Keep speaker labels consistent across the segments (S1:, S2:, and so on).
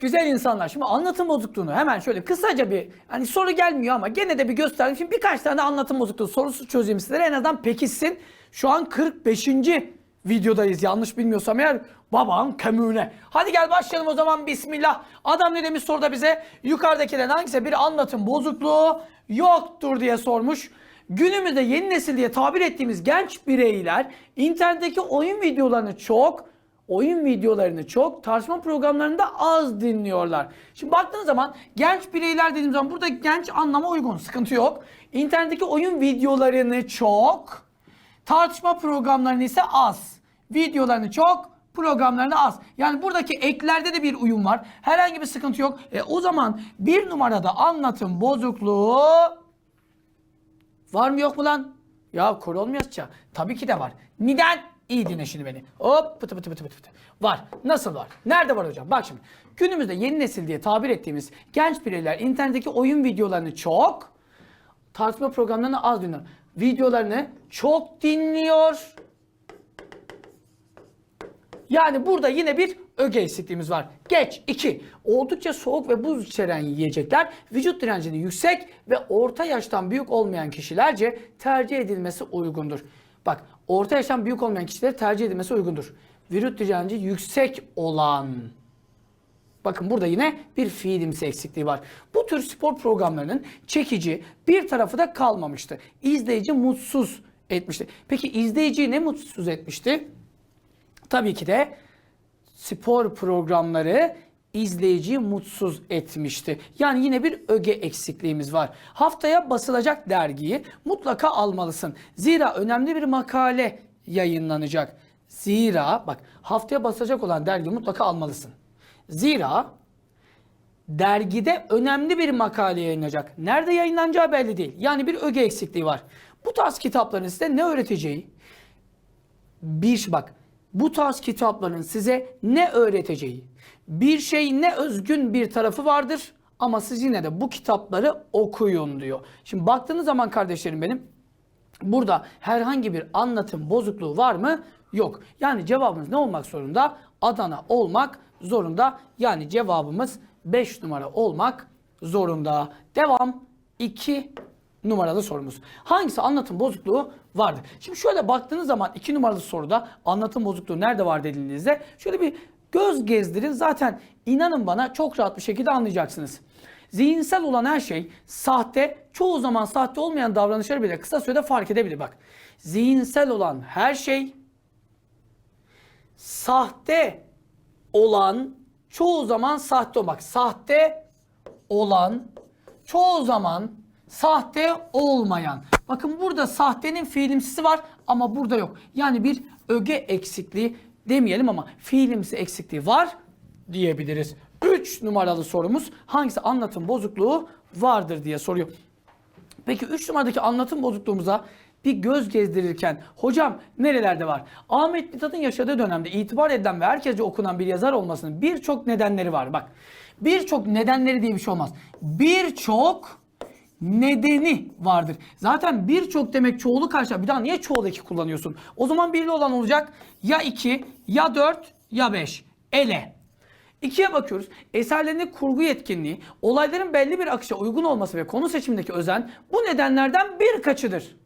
S1: Güzel insanlar. Şimdi anlatım bozukluğunu hemen şöyle kısaca bir hani soru gelmiyor ama gene de bir göstereyim. Şimdi birkaç tane anlatım bozukluğu sorusu çözeyim sizlere en azından pekişsin. Şu an 45. videodayız yanlış bilmiyorsam eğer babam kömüğüne. Hadi gel başlayalım o zaman bismillah. Adam ne demiş soruda bize? Yukarıdakilerin hangisi bir anlatım bozukluğu yoktur diye sormuş. Günümüzde yeni nesil diye tabir ettiğimiz genç bireyler internetteki oyun videolarını çok oyun videolarını çok, tartışma programlarını da az dinliyorlar. Şimdi baktığınız zaman genç bireyler dediğim zaman burada genç anlama uygun, sıkıntı yok. İnternetteki oyun videolarını çok, tartışma programlarını ise az. Videolarını çok, programlarını az. Yani buradaki eklerde de bir uyum var. Herhangi bir sıkıntı yok. E, o zaman bir numarada anlatım bozukluğu Var mı yok mu lan? Ya kor olmayacak. Tabii ki de var. Neden? İyi dinle şimdi beni. Hop pıtı pıtı pıtı pıtı pıtı. Var. Nasıl var? Nerede var hocam? Bak şimdi. Günümüzde yeni nesil diye tabir ettiğimiz genç bireyler internetteki oyun videolarını çok, tartışma programlarını az dinliyor. Videolarını çok dinliyor. Yani burada yine bir öge eksikliğimiz var. Geç 2. Oldukça soğuk ve buz içeren yiyecekler vücut direncinin yüksek ve orta yaştan büyük olmayan kişilerce tercih edilmesi uygundur. Bak orta yaştan büyük olmayan kişilere tercih edilmesi uygundur. Vücut direnci yüksek olan Bakın burada yine bir fiilimsi eksikliği var. Bu tür spor programlarının çekici bir tarafı da kalmamıştı. İzleyici mutsuz etmişti. Peki izleyiciyi ne mutsuz etmişti? Tabii ki de spor programları izleyiciyi mutsuz etmişti. Yani yine bir öge eksikliğimiz var. Haftaya basılacak dergiyi mutlaka almalısın. Zira önemli bir makale yayınlanacak. Zira bak haftaya basılacak olan dergiyi mutlaka almalısın. Zira dergide önemli bir makale yayınlanacak. Nerede yayınlanacağı belli değil. Yani bir öge eksikliği var. Bu tarz kitapların size ne öğreteceği, bir bak bu tarz kitapların size ne öğreteceği, bir şey ne özgün bir tarafı vardır ama siz yine de bu kitapları okuyun diyor. Şimdi baktığınız zaman kardeşlerim benim burada herhangi bir anlatım bozukluğu var mı? Yok. Yani cevabımız ne olmak zorunda? Adana olmak zorunda. Yani cevabımız 5 numara olmak zorunda. Devam. 2 numaralı sorumuz. Hangisi anlatım bozukluğu vardır? Şimdi şöyle baktığınız zaman 2 numaralı soruda anlatım bozukluğu nerede var dediğinizde şöyle bir göz gezdirin. Zaten inanın bana çok rahat bir şekilde anlayacaksınız. Zihinsel olan her şey sahte, çoğu zaman sahte olmayan davranışları bile kısa sürede fark edebilir. Bak, zihinsel olan her şey sahte olan çoğu zaman sahte olmak. Sahte olan çoğu zaman sahte olmayan. Bakın burada sahtenin fiilimsisi var ama burada yok. Yani bir öge eksikliği demeyelim ama fiilimsi eksikliği var diyebiliriz. 3 numaralı sorumuz hangisi anlatım bozukluğu vardır diye soruyor. Peki 3 numaradaki anlatım bozukluğumuza bir göz gezdirirken hocam nerelerde var? Ahmet Mithat'ın yaşadığı dönemde itibar edilen ve herkesce okunan bir yazar olmasının birçok nedenleri var. Bak birçok nedenleri diye bir şey olmaz. Birçok nedeni vardır. Zaten birçok demek çoğulu karşı. Bir daha niye çoğul eki kullanıyorsun? O zaman birli olan olacak ya 2 ya 4 ya 5. Ele. İkiye bakıyoruz. Eserlerinde kurgu yetkinliği, olayların belli bir akışa uygun olması ve konu seçimindeki özen bu nedenlerden birkaçıdır.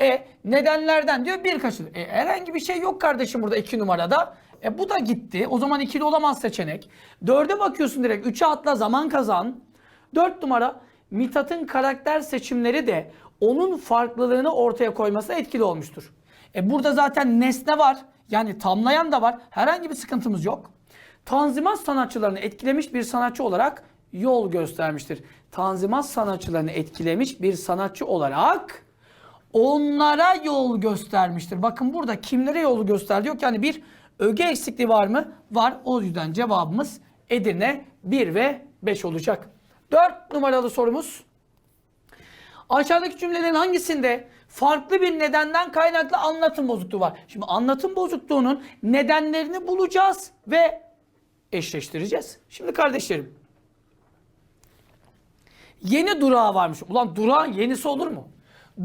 S1: E nedenlerden diyor birkaçıdır. E, herhangi bir şey yok kardeşim burada iki numarada. E bu da gitti. O zaman ikili olamaz seçenek. Dörde bakıyorsun direkt. Üçe atla zaman kazan. Dört numara Mithat'ın karakter seçimleri de onun farklılığını ortaya koyması etkili olmuştur. E burada zaten nesne var. Yani tamlayan da var. Herhangi bir sıkıntımız yok. Tanzimat sanatçılarını etkilemiş bir sanatçı olarak yol göstermiştir. Tanzimat sanatçılarını etkilemiş bir sanatçı olarak onlara yol göstermiştir. Bakın burada kimlere yol gösterdi yok. Yani bir öge eksikliği var mı? Var. O yüzden cevabımız Edirne 1 ve 5 olacak. 4 numaralı sorumuz. Aşağıdaki cümlelerin hangisinde farklı bir nedenden kaynaklı anlatım bozukluğu var? Şimdi anlatım bozukluğunun nedenlerini bulacağız ve eşleştireceğiz. Şimdi kardeşlerim. Yeni durağı varmış. Ulan durağın yenisi olur mu?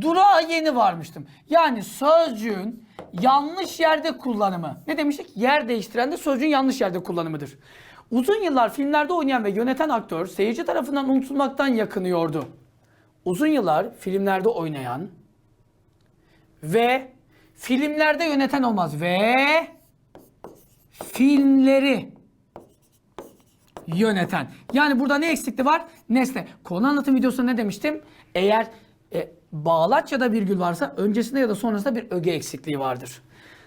S1: Durağa yeni varmıştım. Yani sözcüğün yanlış yerde kullanımı. Ne demiştik? Yer değiştiren de sözcüğün yanlış yerde kullanımıdır. Uzun yıllar filmlerde oynayan ve yöneten aktör seyirci tarafından unutulmaktan yakınıyordu. Uzun yıllar filmlerde oynayan ve filmlerde yöneten olmaz ve filmleri yöneten. Yani burada ne eksikliği var? Nesne. Konu anlatım videosunda ne demiştim? Eğer e, bağlaç ya da virgül varsa öncesinde ya da sonrasında bir öge eksikliği vardır.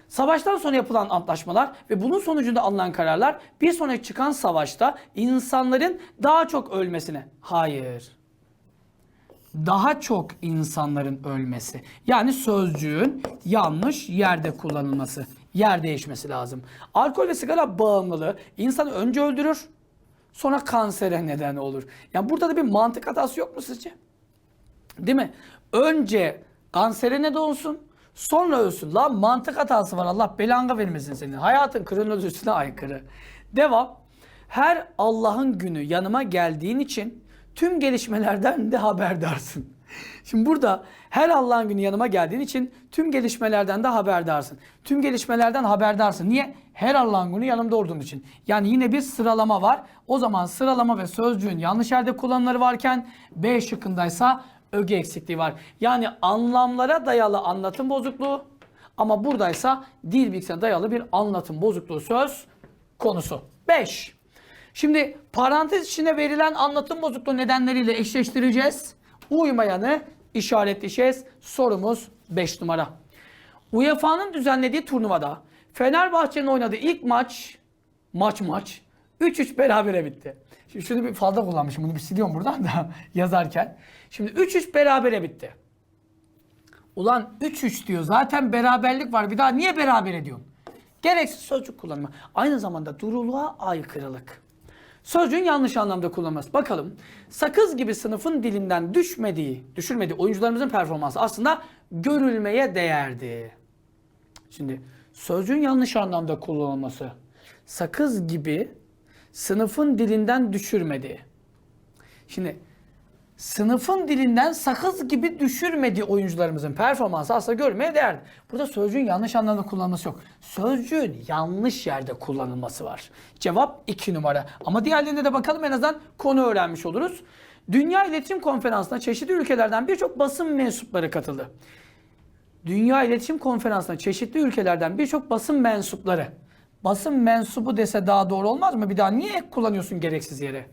S1: Savaştan sonra yapılan antlaşmalar ve bunun sonucunda alınan kararlar bir sonraki çıkan savaşta insanların daha çok ölmesine. Hayır. Daha çok insanların ölmesi. Yani sözcüğün yanlış yerde kullanılması. Yer değişmesi lazım. Alkol ve sigara bağımlılığı insanı önce öldürür, sonra kansere neden olur. Yani burada da bir mantık hatası yok mu sizce? Değil mi? Önce kansere neden olsun, sonra ölsün. Lan mantık hatası var. Allah belanı vermesin senin. Hayatın kronolojisine aykırı. Devam. Her Allah'ın günü yanıma geldiğin için tüm gelişmelerden de haberdarsın. Şimdi burada her Allah'ın günü yanıma geldiğin için tüm gelişmelerden de haberdarsın. Tüm gelişmelerden haberdarsın. Niye? Her Allah'ın günü yanımda olduğum için. Yani yine bir sıralama var. O zaman sıralama ve sözcüğün yanlış yerde kullanımları varken B şıkkındaysa öge eksikliği var. Yani anlamlara dayalı anlatım bozukluğu ama buradaysa dil bilgisine dayalı bir anlatım bozukluğu söz konusu. 5. Şimdi parantez içine verilen anlatım bozukluğu nedenleriyle eşleştireceğiz. Uymayanı işaretleyeceğiz. Sorumuz 5 numara. UEFA'nın düzenlediği turnuvada Fenerbahçe'nin oynadığı ilk maç maç maç 3-3 berabere bitti. Şimdi şunu bir fazla kullanmışım. Bunu bir siliyorum buradan da yazarken. Şimdi 3-3 berabere bitti. Ulan 3-3 diyor. Zaten beraberlik var. Bir daha niye beraber ediyorsun? Gereksiz sözcük kullanma. Aynı zamanda duruluğa aykırılık. Sözcüğün yanlış anlamda kullanılması. Bakalım. Sakız gibi sınıfın dilinden düşmediği, düşürmediği oyuncularımızın performansı aslında görülmeye değerdi. Şimdi sözcüğün yanlış anlamda kullanılması. Sakız gibi sınıfın dilinden düşürmediği. Şimdi sınıfın dilinden sakız gibi düşürmediği oyuncularımızın performansı aslında görmeye değer. Burada sözcüğün yanlış anlamda kullanılması yok. Sözcüğün yanlış yerde kullanılması var. Cevap 2 numara. Ama diğerlerine de bakalım en azından konu öğrenmiş oluruz. Dünya İletişim Konferansı'na çeşitli ülkelerden birçok basın mensupları katıldı. Dünya İletişim Konferansı'na çeşitli ülkelerden birçok basın mensupları. Basın mensubu dese daha doğru olmaz mı? Bir daha niye ek kullanıyorsun gereksiz yere?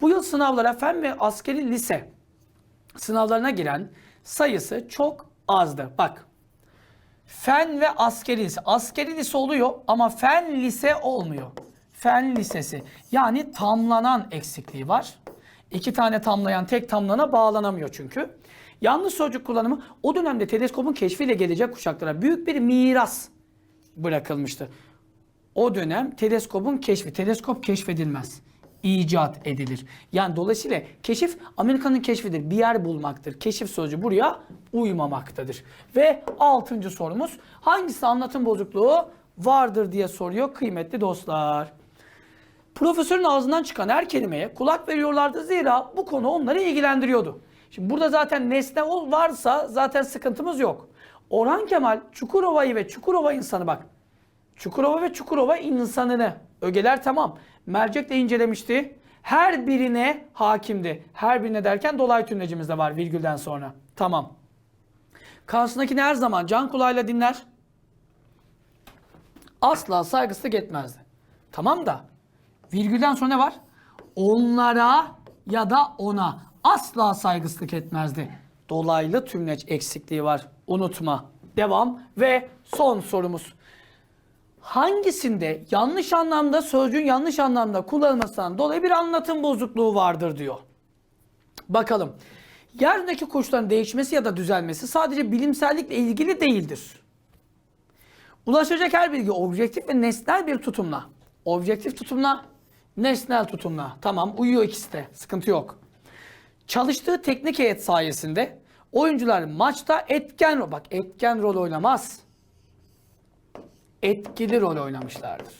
S1: Bu yıl sınavlara fen ve askeri lise sınavlarına giren sayısı çok azdı. Bak. Fen ve askeri lise. Askeri lise oluyor ama fen lise olmuyor. Fen lisesi. Yani tamlanan eksikliği var. İki tane tamlayan tek tamlana bağlanamıyor çünkü. Yanlış sözcük kullanımı o dönemde teleskopun keşfiyle gelecek kuşaklara büyük bir miras bırakılmıştı. O dönem teleskopun keşfi, teleskop keşfedilmez. icat edilir. Yani dolayısıyla keşif Amerika'nın keşfidir. Bir yer bulmaktır. Keşif sözcüğü buraya uymamaktadır. Ve altıncı sorumuz hangisi anlatım bozukluğu vardır diye soruyor kıymetli dostlar. Profesörün ağzından çıkan her kelimeye kulak veriyorlardı zira bu konu onları ilgilendiriyordu. Şimdi burada zaten nesne varsa zaten sıkıntımız yok. Orhan Kemal Çukurova'yı ve Çukurova insanı bak. Çukurova ve Çukurova insanını ögeler tamam. Mercekle incelemişti. Her birine hakimdi. Her birine derken dolay tümlecimiz de var virgülden sonra. Tamam. Karşısındakini her zaman can kulağıyla dinler. Asla saygısızlık etmezdi. Tamam da virgülden sonra ne var? Onlara ya da ona asla saygısızlık etmezdi. Dolaylı tümleç eksikliği var. Unutma. Devam ve son sorumuz. Hangisinde yanlış anlamda sözcüğün yanlış anlamda kullanılmasından dolayı bir anlatım bozukluğu vardır diyor. Bakalım. Yeryüzündeki kuşların değişmesi ya da düzelmesi sadece bilimsellikle ilgili değildir. Ulaşacak her bilgi objektif ve nesnel bir tutumla. Objektif tutumla, nesnel tutumla. Tamam uyuyor ikisi de. Sıkıntı yok. Çalıştığı teknik heyet sayesinde oyuncular maçta etken rol, bak etken rol oynamaz. Etkili rol oynamışlardır.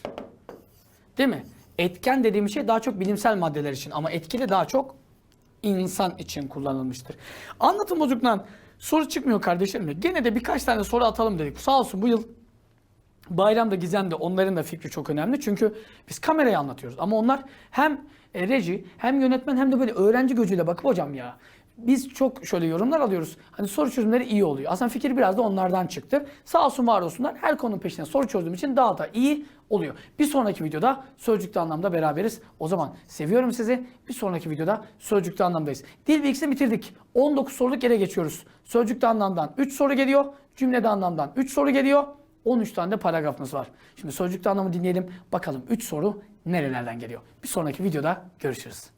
S1: Değil mi? Etken dediğim şey daha çok bilimsel maddeler için ama etkili daha çok insan için kullanılmıştır. Anlatım bozukluğundan soru çıkmıyor kardeşlerim. Gene de birkaç tane soru atalım dedik. Sağ olsun bu yıl Bayram da onların da fikri çok önemli. Çünkü biz kamerayı anlatıyoruz. Ama onlar hem e, reji hem yönetmen hem de böyle öğrenci gözüyle bakıp hocam ya biz çok şöyle yorumlar alıyoruz. Hani soru çözümleri iyi oluyor. Aslında fikir biraz da onlardan çıktı. Sağ olsun var olsunlar. Her konunun peşine soru çözdüğüm için daha da iyi oluyor. Bir sonraki videoda sözcükte anlamda beraberiz. O zaman seviyorum sizi. Bir sonraki videoda sözcükte anlamdayız. Dil bilgisini bitirdik. 19 soruluk yere geçiyoruz. Sözcükte anlamdan 3 soru geliyor. Cümlede anlamdan 3 soru geliyor. 13 tane de paragrafımız var. Şimdi sözcükte anlamı dinleyelim. Bakalım 3 soru nerelerden geliyor. Bir sonraki videoda görüşürüz.